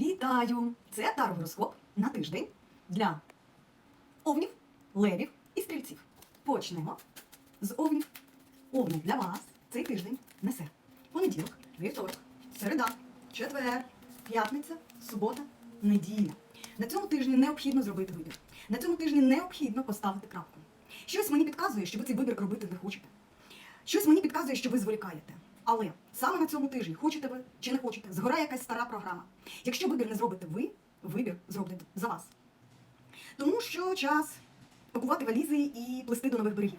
Вітаю! Це тарогороскоп на тиждень для овнів, левів і стрільців. Почнемо з овнів. Овни для вас цей тиждень несе понеділок, вівторок, середа, четвер, п'ятниця, субота, неділя. На цьому тижні необхідно зробити вибір. На цьому тижні необхідно поставити крапку. Щось мені підказує, що ви цей вибір робити не хочете. Щось мені підказує, що ви зволікаєте. Але саме на цьому тижні, хочете ви чи не хочете, згорає якась стара програма. Якщо вибір не зробите ви, вибір зроблять за вас. Тому що час пакувати валізи і плисти до нових берегів.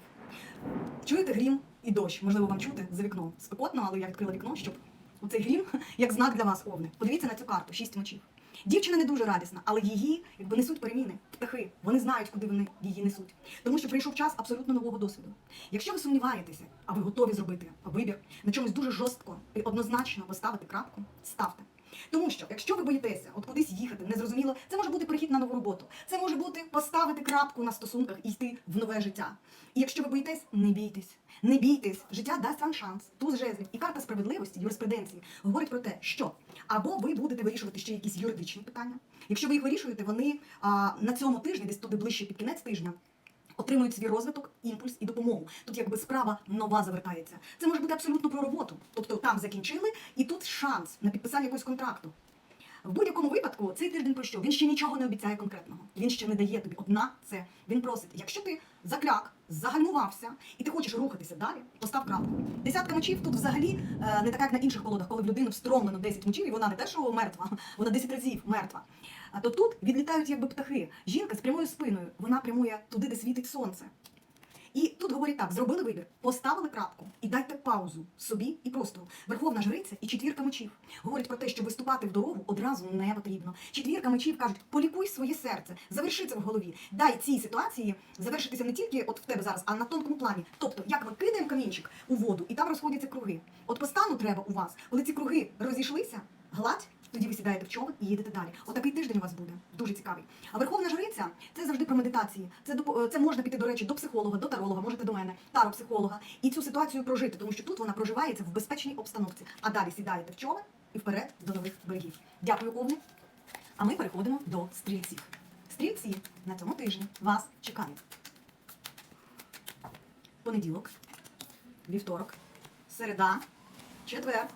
Чуєте грім і дощ? Можливо, вам чути за вікном. Спекотно, але я відкрила вікно, щоб оцей грім як знак для вас овни. Подивіться на цю карту, шість ночів. Дівчина не дуже радісна, але її якби несуть переміни, птахи. Вони знають, куди вони її несуть. Тому що прийшов час абсолютно нового досвіду. Якщо ви сумніваєтеся, а ви готові зробити вибір на чомусь дуже жорстко і однозначно поставити крапку, ставте. Тому що, якщо ви боїтеся от кудись їхати, незрозуміло, це може бути прихід на нову роботу. Це може бути поставити крапку на стосунках і йти в нове життя. І якщо ви боїтесь, не бійтесь. Не бійтесь, життя дасть вам шанс. Туз жезлів і карта справедливості, юриспруденції говорить про те, що або ви будете вирішувати ще якісь юридичні питання. Якщо ви їх вирішуєте, вони а, на цьому тижні, десь туди ближче під кінець тижня, отримують свій розвиток, імпульс і допомогу. Тут якби справа нова завертається. Це може бути абсолютно про роботу. Тобто там закінчили, і тут шанс на підписання якогось контракту. В будь-якому випадку цей тиждень про що? Він ще нічого не обіцяє конкретного. Він ще не дає тобі. Одна це він просить. Якщо ти закляк, загальмувався і ти хочеш рухатися далі, постав крапку. Десятка мечів тут взагалі е, не така, як на інших колодах, коли в людину встромлено 10 мечів, і вона не те, що мертва, вона 10 разів мертва. А то тут відлітають якби птахи. Жінка з прямою спиною, вона прямує туди, де світить сонце. І тут говорять так: зробили вибір, поставили крапку і дайте паузу собі і простору. Верховна жриця і четвірка мечів говорять про те, що виступати в дорогу одразу не потрібно. Четвірка мечів кажуть, полікуй своє серце, заверши це в голові. Дай цій ситуації завершитися не тільки от в тебе зараз, а на тонкому плані. Тобто, як ми кидаємо камінчик у воду, і там розходяться круги. От по стану треба у вас, коли ці круги розійшлися, гладь. Тоді ви сідаєте в човен і їдете далі. Отакий тиждень у вас буде дуже цікавий. А верховна жриця це завжди про медитації. Це це можна піти, до речі, до психолога, до таролога, можете до мене, таропсихолога, і цю ситуацію прожити, тому що тут вона проживається в безпечній обстановці. А далі сідаєте в човен і вперед до нових берегів. Дякую, Овни. А ми переходимо до стрільців. Стрільці на цьому тижні вас чекають. Понеділок, вівторок, середа, четвер,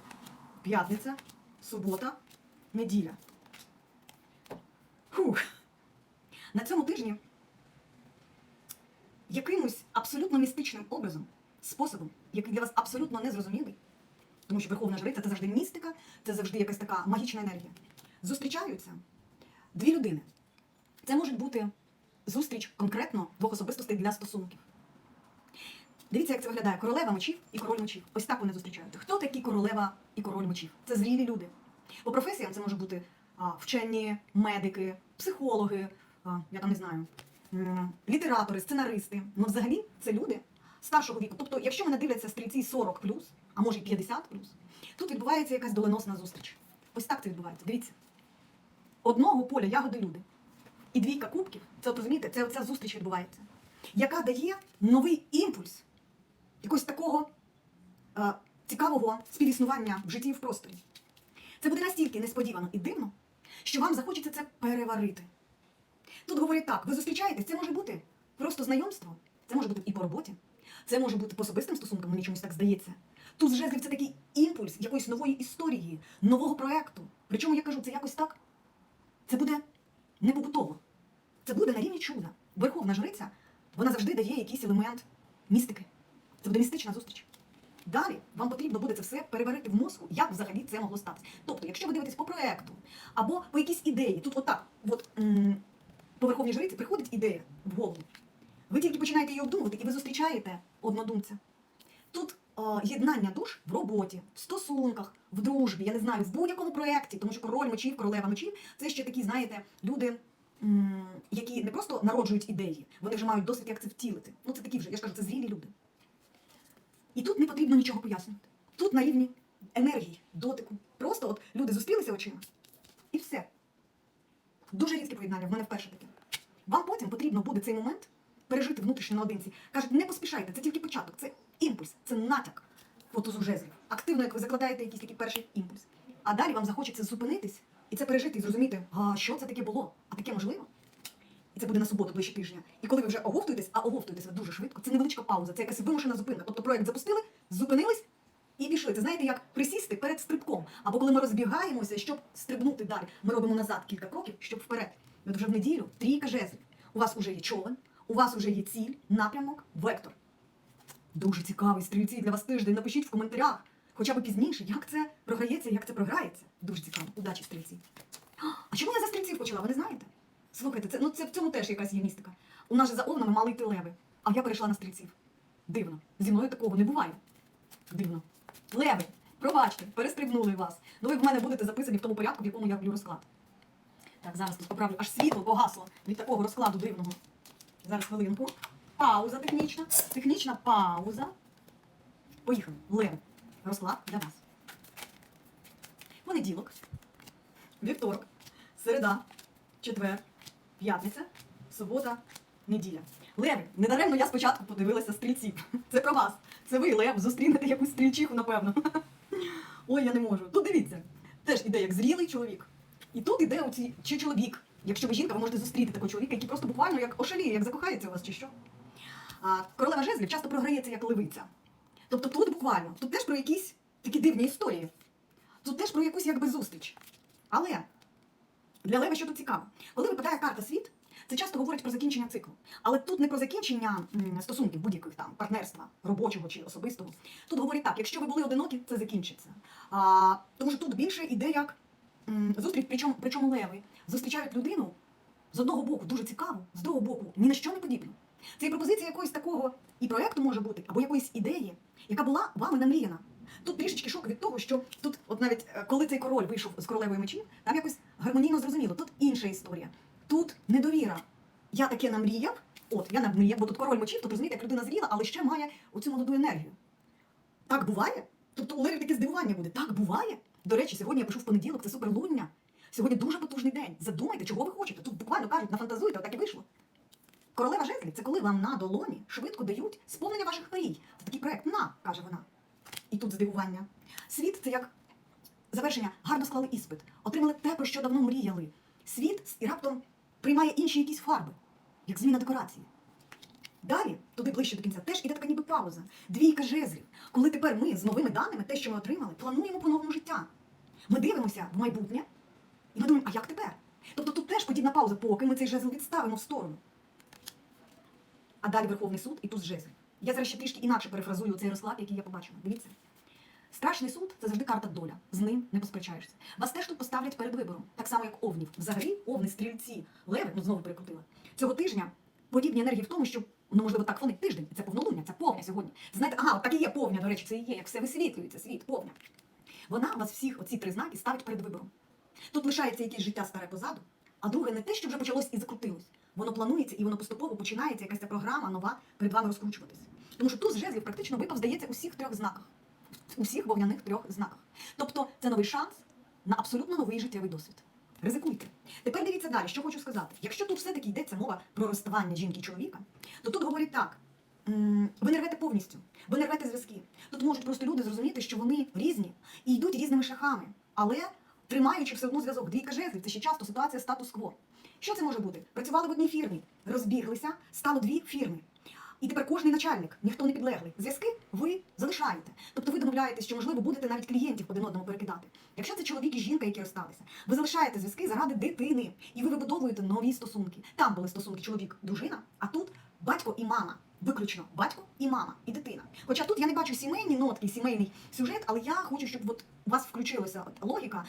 п'ятниця, субота, неділя. Фух. На цьому тижні якимось абсолютно містичним образом, способом, який для вас абсолютно незрозумілий, тому що Верховна Жриця це завжди містика, це завжди якась така магічна енергія. Зустрічаються дві людини. Це може бути зустріч конкретно двох особистостей для стосунків. Дивіться, як це виглядає: королева мечів і король мечів. Ось так вони зустрічають. Хто такі королева і король мечів? Це зрілі люди. По професіям це може бути вчені, медики, психологи, я там не знаю, літератори, сценаристи. Ну, взагалі, це люди старшого віку. Тобто, якщо мене дивляться стрільці 40 а може й 50 тут відбувається якась доленосна зустріч. Ось так це відбувається. Дивіться. Одного поля ягоди люди. І двійка кубків, це розумієте, це ця зустріч відбувається, яка дає новий імпульс якогось такого е, цікавого співіснування в житті і в просторі. Це буде настільки несподівано і дивно, що вам захочеться це переварити. Тут говорять так: ви зустрічаєтесь, це може бути просто знайомство, це може бути і по роботі, це може бути по особистим стосункам, мені чомусь так здається. Тут з жезлів це такий імпульс якоїсь нової історії, нового проекту. Причому я кажу, це якось так. Це буде не побутово. Це буде на рівні чуда. Верховна жриця, вона завжди дає якийсь елемент містики. Це буде містична зустріч. Далі вам потрібно буде це все переварити в мозку, як взагалі це могло статися. Тобто, якщо ви дивитесь по проекту або по якійсь ідеї, тут отак, от по верховній жриці приходить ідея в голову. Ви тільки починаєте її обдумувати, і ви зустрічаєте однодумця. Тут е, єднання душ в роботі, в стосунках, в дружбі, я не знаю, в будь-якому проєкті, тому що король мечів, королева мечів це ще такі, знаєте, люди, які не просто народжують ідеї, вони вже мають досвід, як це втілити. Ну, це такі вже, я ж кажу, це зрілі люди. І тут не потрібно нічого пояснювати. Тут на рівні енергії, дотику. Просто от люди зустрілися очима і все. Дуже рідке поєднання, в мене вперше таке. Вам потім потрібно буде цей момент пережити внутрішньо наодинці. Кажуть, не поспішайте, це тільки початок, це імпульс, це натяк фотозу жезлів. Активно, як ви закладаєте якийсь такий перший імпульс. А далі вам захочеться зупинитись І це пережити і зрозуміти, а що це таке було, а таке можливо. Це буде на суботу ближче тижня. І коли ви вже оговтуєтесь, а оговтуєтесь ви дуже швидко, це невеличка пауза, це якась вимушена зупинка. Тобто проект запустили, зупинились і пішли. Це знаєте, як присісти перед стрибком. Або коли ми розбігаємося, щоб стрибнути далі, ми робимо назад кілька кроків, щоб вперед. От вже в неділю трійка жезлів. У вас уже є човен, у вас уже є ціль, напрямок, вектор. Дуже цікавий стрільці для вас тиждень. Напишіть в коментарях, хоча б пізніше, як це програється, як це програється. Дуже цікаво. Удачі стрільці. А чому я за стрільців почала? Ви не знаєте? Слухайте, це, ну, це в цьому теж якась є містика. У нас же за овнами мали йти леви, а я перейшла на стрільців. Дивно. Зі мною такого не буває. Дивно. Леви, пробачте, перестрибнули вас. Ну ви в мене будете записані в тому порядку, в якому я роблю розклад. Так, зараз тут поправлю. Аж світло погасло від такого розкладу дивного. Зараз хвилинку. Пауза технічна. Технічна пауза. Поїхали. Леви. Розклад для вас. Понеділок, вівторок, середа, четвер, п'ятниця, субота, неділя. Леви, недаремно я спочатку подивилася стрільців. Це про вас. Це ви, Лев, зустрінете якусь стрільчиху, напевно. Ой, я не можу. Тут дивіться, теж іде як зрілий чоловік. І тут іде оці, чи чоловік. Якщо ви жінка, ви можете зустріти такого чоловіка, який просто буквально як ошаліє, як закохається у вас, чи що. А королева жезлів часто програється як левиця. Тобто тут буквально, тут теж про якісь такі дивні історії. Тут теж про якусь якби зустріч. Але для Лева що тут цікаво? Коли випадає карта світ, це часто говорить про закінчення циклу. Але тут не про закінчення стосунків будь-яких там партнерства, робочого чи особистого. Тут говорить так: якщо ви були одинокі, це закінчиться. А, тому що тут більше іде як зустріч, причому, причому леви зустрічають людину з одного боку дуже цікаво, з другого боку ні на що не подібно. Це і пропозиція якогось такого і проекту може бути, або якоїсь ідеї, яка була вами намріяна. Тут трішечки шок від того, що тут, от навіть е, коли цей король вийшов з королевою мечів, там якось гармонійно зрозуміло. Тут інша історія. Тут недовіра. Я таке намріяв, от я намріяв, бо тут король мечів, тут розумієте, як людина зріла, але ще має оцю молоду енергію. Так буває? Тобто у Лері таке здивування буде. Так буває. До речі, сьогодні я пишу в понеділок, це суперлуння. Сьогодні дуже потужний день. Задумайте, чого ви хочете. Тут буквально кажуть, нафантазуйте, так і вийшло. Королева жезлів це коли вам на долоні швидко дають сповнення ваших мрій. Це такий проект на, каже вона. І тут здивування. Світ це як завершення, гарно склали іспит, отримали те, про що давно мріяли. Світ і раптом приймає інші якісь фарби, як зміна декорації. Далі, туди ближче до кінця, теж іде така ніби пауза. Двійка жезлів. Коли тепер ми з новими даними, те, що ми отримали, плануємо по-новому життя. Ми дивимося в майбутнє і ми думаємо, а як тепер? Тобто тут теж подібна пауза, поки ми цей жезл відставимо в сторону. А далі Верховний суд і туз жезлів. Я зараз ще трішки інакше перефразую цей розклад, який я побачила. Дивіться. Страшний суд це завжди карта доля. З ним не посперечаєшся. Вас теж тут поставлять перед вибором, так само як овнів. Взагалі, овни, стрільці, леви, ну знову перекрутила. Цього тижня подібні енергії в тому, що ну можливо так вони тиждень. Це повнолуння, це повня сьогодні. Знаєте, ага, так і є повня, до речі, це і є, як все висвітлюється, світ, повня. Вона вас всіх, оці три знаки, ставить перед вибором. Тут лишається якесь життя старе позаду, а друге не те, що вже почалось і закрутилось. Воно планується і воно поступово починається якась ця програма нова перед вами розкручуватись. Тому що туз жезлів практично випав, здається, у всіх трьох знаках, у всіх вогняних трьох знаках. Тобто це новий шанс на абсолютно новий життєвий досвід. Ризикуйте. Тепер дивіться далі, що хочу сказати. Якщо тут все-таки йдеться мова про розставання жінки і чоловіка, то тут говорять так. Ви не рвете повністю, ви не рвете зв'язки. Тут можуть просто люди зрозуміти, що вони різні і йдуть різними шляхами, але тримаючи все одно зв'язок. Двійка жезлів це ще часто ситуація статус-кво. Що це може бути? Працювали в одній фірмі, розбіглися, стало дві фірми. І тепер кожний начальник, ніхто не підлеглий. Зв'язки ви залишаєте. Тобто ви домовляєтесь, що можливо будете навіть клієнтів один одному перекидати. Якщо це чоловік і жінка, які розсталися, ви залишаєте зв'язки заради дитини, і ви вибудовуєте нові стосунки. Там були стосунки чоловік-дружина, а тут батько і мама. Виключно батько і мама, і дитина. Хоча тут я не бачу сімейні нотки, сімейний сюжет, але я хочу, щоб от у вас включилася от логіка,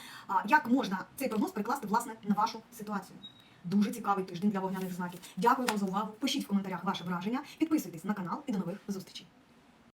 як можна цей прогноз перекласти власне на вашу ситуацію. Дуже цікавий тиждень для вогняних знаків. Дякую вам за увагу. Пишіть в коментарях ваше враження, підписуйтесь на канал і до нових зустрічей.